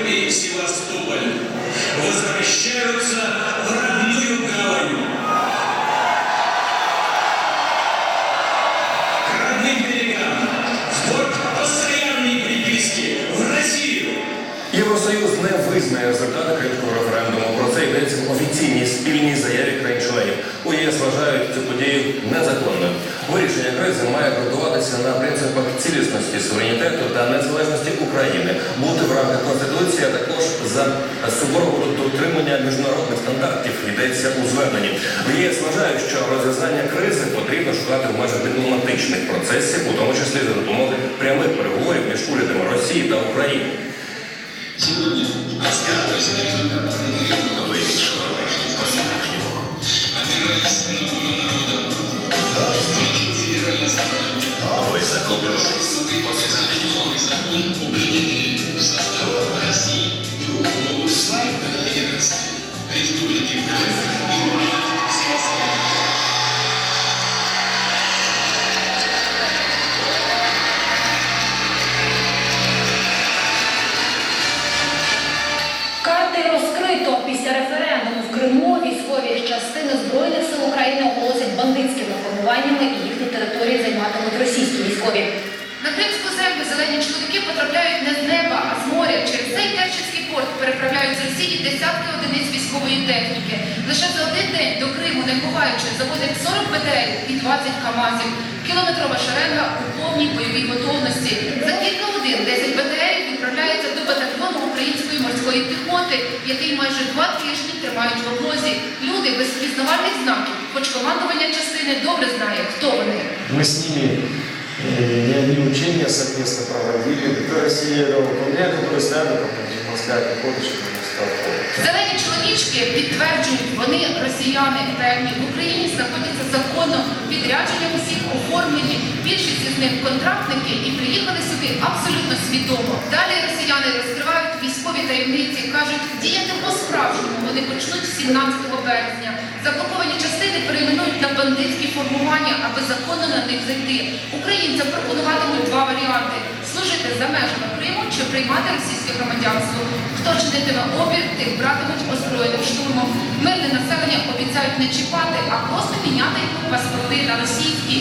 Крым и Севастополь возвращаются в родную гавань. К родным берегам, в порт постоянной приписки, в Россию. Євросоюз не визнає результати кримського референдуму. Про це йдеться в офіційній спільній заяві країн-членів. У ЄС вважають цю подію незаконною. Вирішення кризи має ґрунтуватися на принципах цілісності, суверенітету та незалежності України, бути в рамках конституції, а також за суворого дотримання міжнародних стандартів йдеться у зверненні. В ЄС вважають, що розв'язання кризи потрібно шукати в межах дипломатичних процесів, у тому числі за допомогою прямих переговорів між урядами Росії та України. Сегодня рассказывайте не ховаючи, завозять 40 БТРів і 20 КАМАЗів. Кілометрова шеренга у повній бойовій готовності. За кілька годин 10 БТРів відправляються до батальйону української морської піхоти, який майже два тижні тримають в облозі. Люди без впізнавальних знаків, хоч командування частини добре знає, хто вони. Мы с ними э, не одни учения совместно проводили. Это Россия выполняет, которые стоят на морская пехота, что не стал Зелені чоловічки підтверджують, вони росіяни певні в Україні знаходяться законно, підрядження усіх оформлені. Більшість із них контрактники і приїхали сюди абсолютно свідомо. Далі росіяни розкривають військові таємниці, кажуть, діяти по-справжньому вони почнуть 17 березня. Заблоковані частини перейменують на бандитські формування, аби законно на них зайти. Українцям пропонуватимуть два варіанти: служити за межами Криму чи приймати російське громадянство. Хто чинитиме опір, тих братимуть озброєним штурмом. Мирне населення обіцяють не чіпати, а просто міняти паспорти на російські.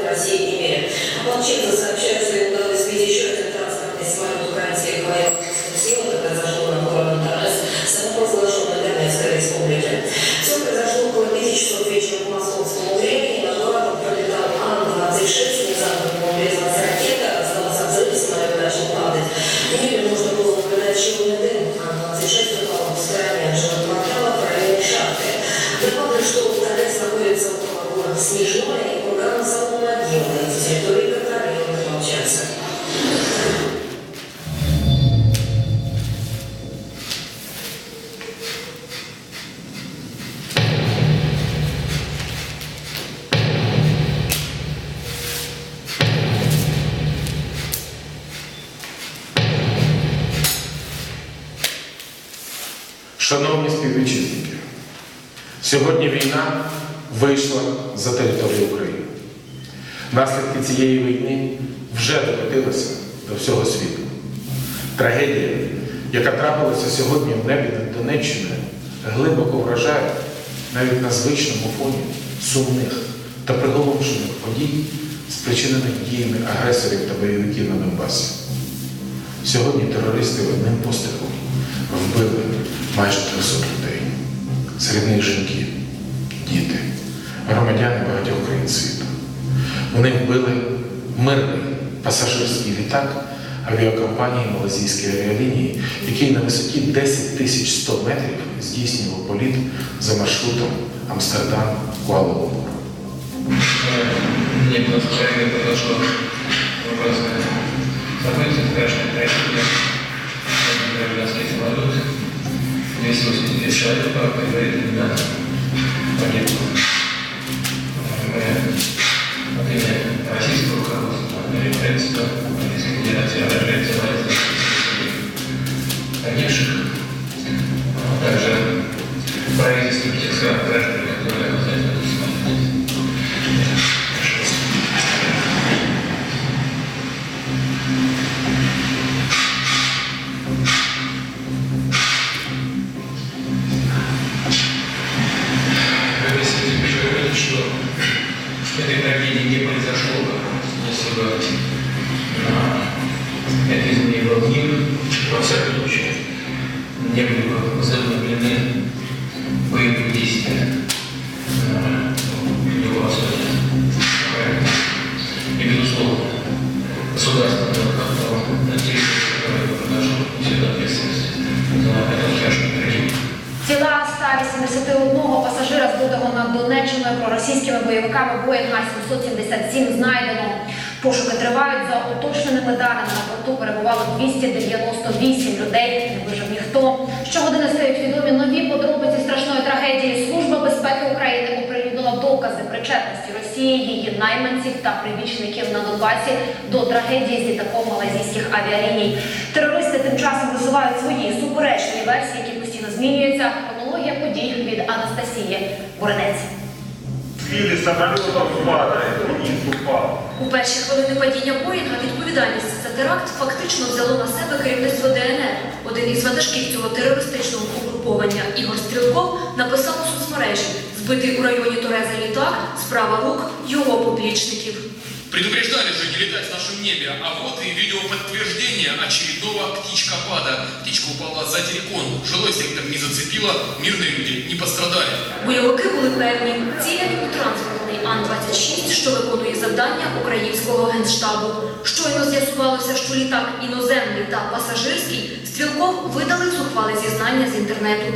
России и мире. Ополченцы сообщают, что війна вийшла за територію України. Наслідки цієї війни вже докотилися до всього світу. Трагедія, яка трапилася сьогодні в небі над Донеччиною, глибоко вражає навіть на звичному фоні сумних та приголомшених подій, спричинених діями агресорів та бойовиків на Донбасі. Сьогодні терористи одним пострілом вбили майже 300 людей. Серед них жінки, діти, громадяни багатьох країн світу. Вони вбили мирний пасажирський літак авіакомпанії Малазійської авіалінії, який на висоті 10 тисяч 100 метрів здійснював політ за маршрутом Амстердам Куала-Лумпур. Мне просто коллега подошел вопрос событий, страшная трагедия. Гражданский самолет, 280 человек, по avete resisto, avete pensato, avete segnato. на этой земле был мир, во всяком случае, не были бы возобновлены боевые действия на его основе. И, безусловно, государство, как на территории, которое произошло, несет ответственность за эту тяжкую трагедию. Тіла 181 пасажира збитого над Донеччиною проросійськими бойовиками Боїнга 777 знайдено. Пошуки тривають за уточненими даними. На борту перебувало 298 людей. Не вижив ніхто. Щогодини стають відомі нові подробиці страшної трагедії. Служба безпеки України оприлюднила докази причетності Росії, її найманців та прибічників на Донбасі до трагедії з літаком малайзійських авіаліній. Терористи тим часом висувають свої суперечливі версії, які постійно змінюються. Хронологія подій від Анастасії Боренець. Сбили самолетом впадає, він упав. У перші хвилини падіння Боїнга відповідальність за теракт фактично взяло на себе керівництво ДНР. Один із ватажків цього терористичного угруповання Ігор Стрілков написав у соцмережі збитий у районі Тореза літак, справа рук його поплічників. Предупреждали же не летать в нашем небе, а вот и видео подтверждение очередного птичкопада. Птичка упала за террикон, жилой сектор не зацепило, мирные люди не пострадали. Бойовики були певні, цілять у транспортний Ан-26, що виконує завдання українського генштабу. Щойно з'ясувалося, що літак іноземний та пасажирський, Стрілков видали зухвали зізнання з інтернету.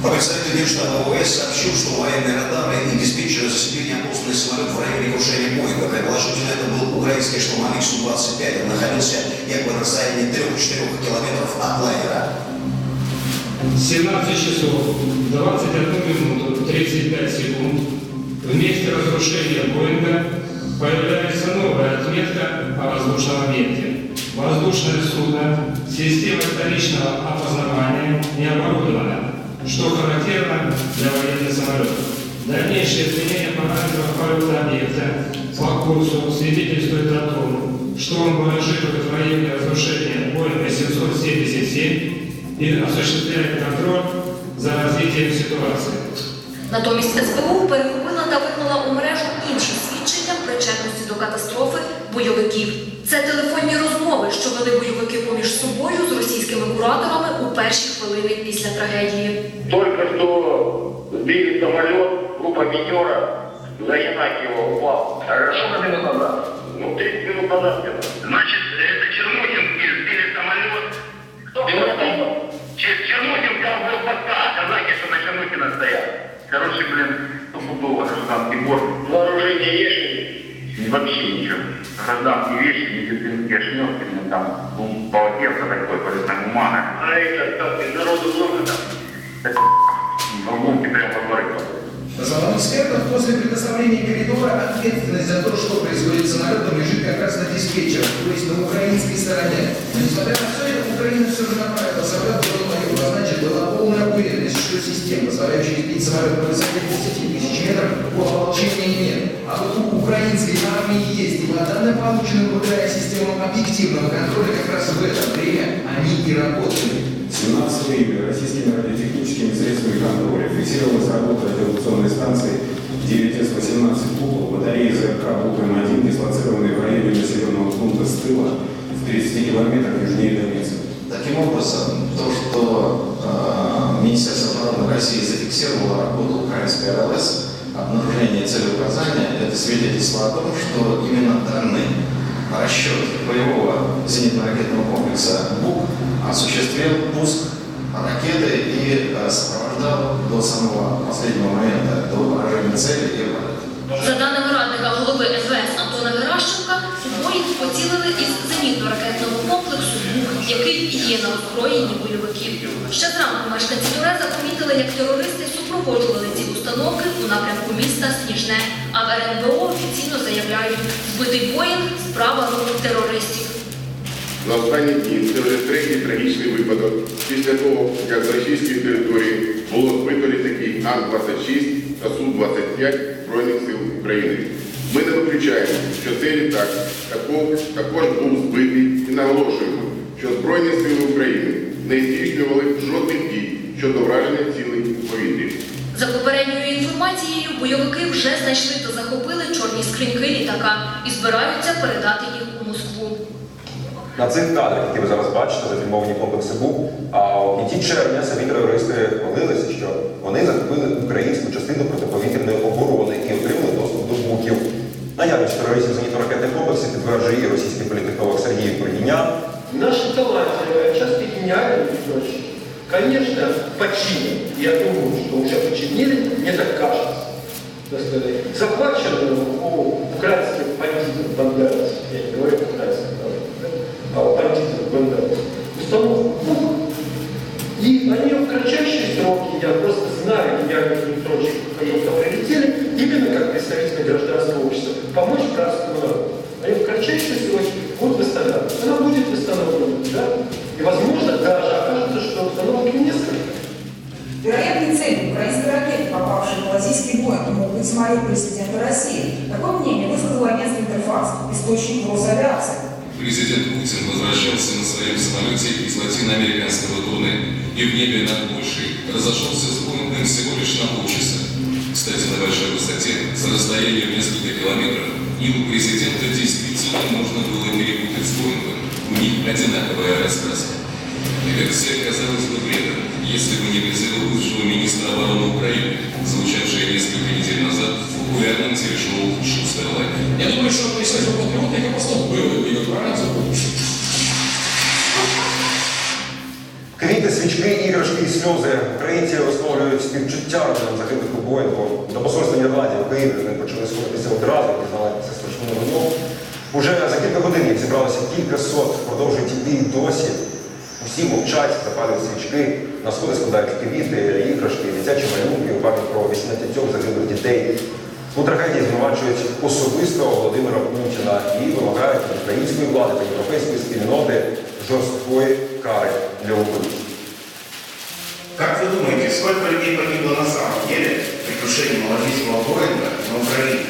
Представитель Генштаба ОВС сообщил, что военные радары и диспетчеры засекли неопознанный самолет в районе крушения Боинга. Предположительно, это был украинский штурмовик Су-25. Он находился якобы на расстоянии 3-4 километров от лайнера. 17 часов 21 минуту 35 секунд в месте разрушения Боинга появляется новая отметка о воздушном объекте. Воздушное судно, система вторичного опознавания не оборудована, что характерно для военных самолетов. Дальнейшее изменение параметров полета объекта по курсу свидетельствует о том, что он баражирует в районе разрушения Боинга 777 и осуществляет контроль за развитием ситуации. Натомість СБУ перехопила та виклала у мережу інші свідчення причетності до катастрофи бойовиків. Це телефонні розмови, що вели бойовики поміж собою з російськими кураторами у перші хвилини після трагедії. Только что сбили самолет, группа минера, за Янакиева упал. Сколько минут назад? Ну, 30 минут назад где-то. Значит, это Чернухинский сбили самолет. Кто Чернухин там был поста, казаки, что на Чернухина стоят. Короче, блин, стопудово гражданский борт. Вооружение есть? Вообще ничего. Гражданские вещи, медицинские шнурки, блин, там ум, полотенце такое, полезная бумага. А это как, народу много там? Так, в лунке прямо во дворе. По словам экспертов, после предоставления коридора ответственность за то, что происходит с самолетом, лежит как раз на диспетчерах, то есть на украинской стороне. Но несмотря на все это, Украина все же направила самолет в зону маневра, значит, была полная тысяч систем, позволяющих сбить самолет на высоте 30 тысяч метров, по ополчению нет. А вот у украинской армии есть, и данные получены благодаря системам объективного контроля как раз в это время они и работали. 17 июля российскими радиотехническими средствами контроля фиксировалась работа радиолокационной станции 9С-18 «Купол» батареи ЗРК «Буквем-1», дислоцированной в районе населенного пункта с тыла в 30 километрах южнее Донецка. Таким образом, то, что э, Министерство обороны России зафиксировало работу украинской РЛС, свидетельство о том, что именно данный расчет боевого зенитно-ракетного комплекса БУК осуществил пуск ракеты и э, сопровождал до самого последнего момента, до поражения цели и голови МВС Антона Геращенка, Боїнг поцілили із зенітно-ракетного комплексу «Бук», який є на озброєнні бойовиків. Ще зранку мешканці Туреза помітили, як терористи супроводжували ці установки у напрямку міста Сніжне, а в РНБО офіційно заявляють, збитий Боїнг – справа рук терористів. На останні дні це вже третій трагічний випадок після того, як з російської території було збито літаки Ан-26 та Су-25 Збройних сил України. Ми не виключаємо, що цей літак також, був збитий і наголошуємо, що Збройні сили України не здійснювали жодних дій щодо враження цілей у повітрі. За попередньою інформацією, бойовики вже знайшли та захопили чорні скриньки літака і збираються передати їх у Москву. На цих кадрах, які ви зараз бачите, зафільмовані комплекси БУК, а у кінці червня самі терористи хвалилися, що вони захопили українську частину протиповітряної дочери, конечно, починят. Я думаю, что уже починили, мне так кажется. так сказать, захваченную у украинских бандитов бандеровцев, я не говорю целью украинской ракеты, попавшей в малазийский Боинг, мог быть самолет президента России. Такое мнение высказал агентство Интерфакс, источник Росавиации. Президент Путин возвращался на своем самолете из латиноамериканского турне и в небе над Польшей разошелся с Боингом всего лишь на полчаса. Кстати, на большой высоте, с расстоянием в несколько километров, ил президента действительно можно было перепутать с Боингом. У них одинаковая раскраска. Версия казалась бы бредом, если бы не призывы бывшего министра обороны Украины, звучавшие несколько недель назад в популярном телешоу «Шустер Лайк». Я думаю, что присутствие патриотных апостол был и правильно Квіти, свічки, іграшки і сльози. Українці висловлюють співчуття родинам загиблих у Боїнгу. До посольства Нідерландів у Києві вони почали сходитися одразу, як дізнали це страшну новину. Уже за кілька годин їх зібралося кілька сот, продовжують іти і досі. Усі мовчать, запалюють свічки, на сходи складають квіти, іграшки, дитячі малюнки у пам'ять про 18 загиблих дітей. У трагедії звинувачують особисто Володимира Путіна і вимагають від української влади та європейської спільноти жорсткої кари для убивць. Как вы думаете, сколько людей погибло на самом деле при крушении малазийского Боинга на Украине?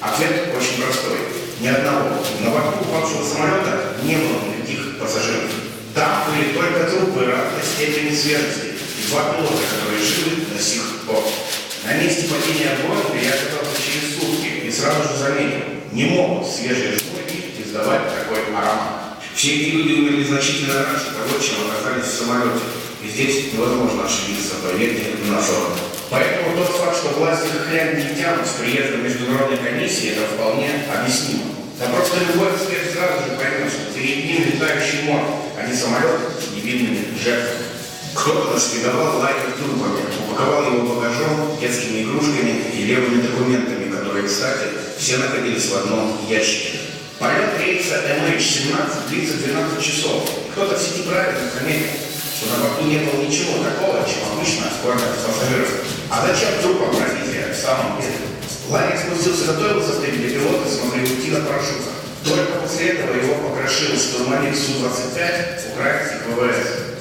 Ответ очень простой. Ни одного. На борту упавшего самолета не было никаких пассажиров. Там были только трупы разной степени свежести и два пилота, которые живы до сих пор. На месте падения Боинга я оказался через сутки и сразу же заметил, не могут свежие шкурки издавать такой аромат. Все эти люди умерли значительно раньше того, чем оказались в самолете. И здесь невозможно ошибиться, поверьте на слово. Поэтому тот факт, что власти хрен не тянут с приездом международной комиссии, это вполне объяснимо. Да просто любой эксперт сразу же поймет, что перед ним летающий морг, а не самолет невинными жертвами. Кто-то нашпиговал лайнер трупами, упаковал его багажом, детскими игрушками и левыми документами, которые, кстати, все находились в одном ящике. Полет рейса MH17 длится 12 часов. Кто-то в сети правильно заметил, что на борту не было ничего такого, чем обычно оформят пассажиров. А зачем трупам развития в самом деле? Ларик спустился, готовился встретить для пилота, смогли уйти на парашютах. Только после этого его покрошил штурмовик Су-25 украинских ВВС.